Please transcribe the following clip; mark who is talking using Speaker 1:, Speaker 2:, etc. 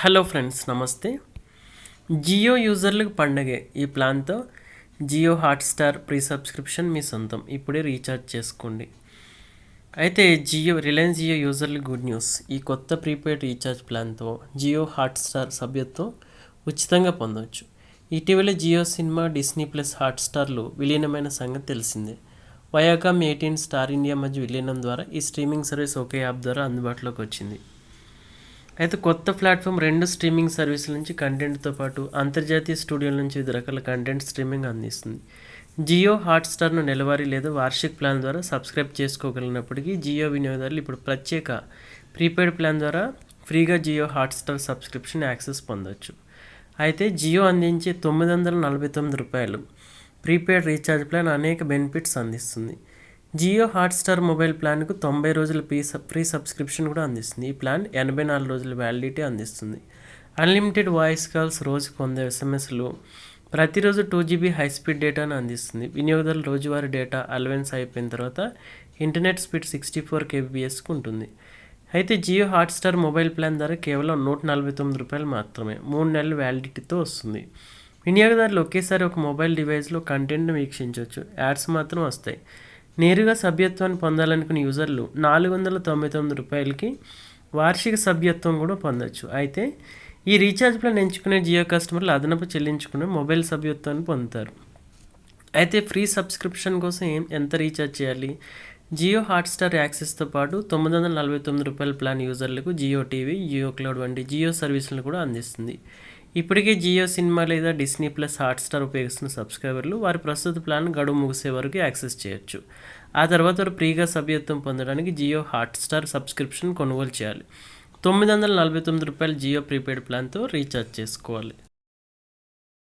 Speaker 1: Hello friends నమస్తే. జియో యూజర్లకు పండగే ఈ ప్లాన్తో జియో హాట్స్టార్ ప్రీ సబ్స్క్రిప్షన్ మీ సొంతం. ఇప్పుడే రీఛార్జ్ చేసుకోండి. అయితే జియో రిలయన్స్ జియో యూజర్లకు గుడ్ న్యూస్. ఈ కొత్త ప్రీపెయిడ్ రీఛార్జ్ ప్లాన్తో జియో హాట్స్టార్ సభ్యత్వం ఉచితంగా పొందవచ్చు. ఇటీవల జియో సినిమా డిస్నీ ప్లస్ హాట్స్టార్లు విలీనమైన సంగతి తెలిసిందే. వయాకామ్ ఎయిటీన్ స్టార్ ఇండియా మధ్య విలీనం ద్వారా ఈ స్ట్రీమింగ్ సర్వీస్ ఒకే యాప్ ద్వారా అందుబాటులోకి వచ్చింది. అయితే కొత్త ప్లాట్ఫామ్ రెండు స్ట్రీమింగ్ సర్వీసుల నుంచి కంటెంట్తో పాటు అంతర్జాతీయ స్టూడియోల నుంచి వివిధ రకాల కంటెంట్ స్ట్రీమింగ్ అందిస్తుంది. జియో హాట్స్టార్ను నెలవారీ లేదా వార్షిక ప్లాన్ ద్వారా సబ్స్క్రైబ్ చేసుకోగలిగినప్పటికీ జియో వినియోగదారులు ఇప్పుడు ప్రత్యేక ప్రీపెయిడ్ ప్లాన్ ద్వారా ఫ్రీగా జియో హాట్స్టార్ సబ్స్క్రిప్షన్ యాక్సెస్ పొందవచ్చు అయితే జియో అందించే తొమ్మిది వందల నలభై తొమ్మిది రూపాయలు ప్రీపెయిడ్ రీఛార్జ్ ప్లాన్ అనేక బెనిఫిట్స్ అందిస్తుంది. జియో హాట్స్టార్ మొబైల్ ప్లాన్కు తొంభై రోజుల ఫ్రీ ఫ్రీ సబ్స్క్రిప్షన్ కూడా అందిస్తుంది. ఈ ప్లాన్ ఎనభై నాలుగు రోజుల వ్యాలిడిటీ అందిస్తుంది. అన్లిమిటెడ్ వాయిస్ కాల్స్ రోజు పొందే ఎస్ఎంఎస్లు. ప్రతిరోజు టూ జీబీ హై స్పీడ్ డేటాను అందిస్తుంది. వినియోగదారులు రోజువారీ డేటా అలవెన్స్ అయిపోయిన తర్వాత ఇంటర్నెట్ స్పీడ్ సిక్స్టీ ఫోర్ కేబీఎస్కి ఉంటుంది. అయితే జియో హాట్స్టార్ మొబైల్ ప్లాన్ ధర కేవలం నూట నలభై తొమ్మిది రూపాయలు మాత్రమే. మూడు నెలల వ్యాలిడిటీతో వస్తుంది. వినియోగదారులు ఒకేసారి ఒక మొబైల్ డివైస్లో కంటెంట్ను వీక్షించవచ్చు. యాడ్స్ మాత్రం వస్తాయి. నేరుగా సభ్యత్వాన్ని పొందాలనుకునే యూజర్లు నాలుగు వందల తొంభై తొమ్మిది రూపాయలకి వార్షిక సభ్యత్వం కూడా పొందొచ్చు. అయితే ఈ రీఛార్జ్ ప్లాన్ ఎంచుకునే జియో కస్టమర్లు అదనపు చెల్లించుకునే మొబైల్ సభ్యత్వాన్ని పొందుతారు. అయితే ఫ్రీ సబ్స్క్రిప్షన్ కోసం ఏం ఎంత రీఛార్జ్ చేయాలి? జియో హాట్స్టార్ యాక్సెస్తో పాటు తొమ్మిది వందల నలభై తొమ్మిది రూపాయల ప్లాన్ యూజర్లకు జియో టీవీ జియో క్లౌడ్ వంటి జియో సర్వీసులను కూడా అందిస్తుంది. ఇప్పటికే జియో సినిమా లేదా డిస్నీ ప్లస్ హాట్స్టార్ ఉపయోగిస్తున్న సబ్స్క్రైబర్లు వారి ప్రస్తుత ప్లాన్ గడువు ముగిసే వరకు యాక్సెస్ చేయొచ్చు. ఆ తర్వాత వారు ఫ్రీగా సభ్యత్వం పొందడానికి జియో హాట్స్టార్ సబ్స్క్రిప్షన్ కొనుగోలు చేయాలి. తొమ్మిది వందల నలభై తొమ్మిది రూపాయలు జియో ప్రీపెయిడ్ ప్లాన్తో రీఛార్జ్ చేసుకోవాలి.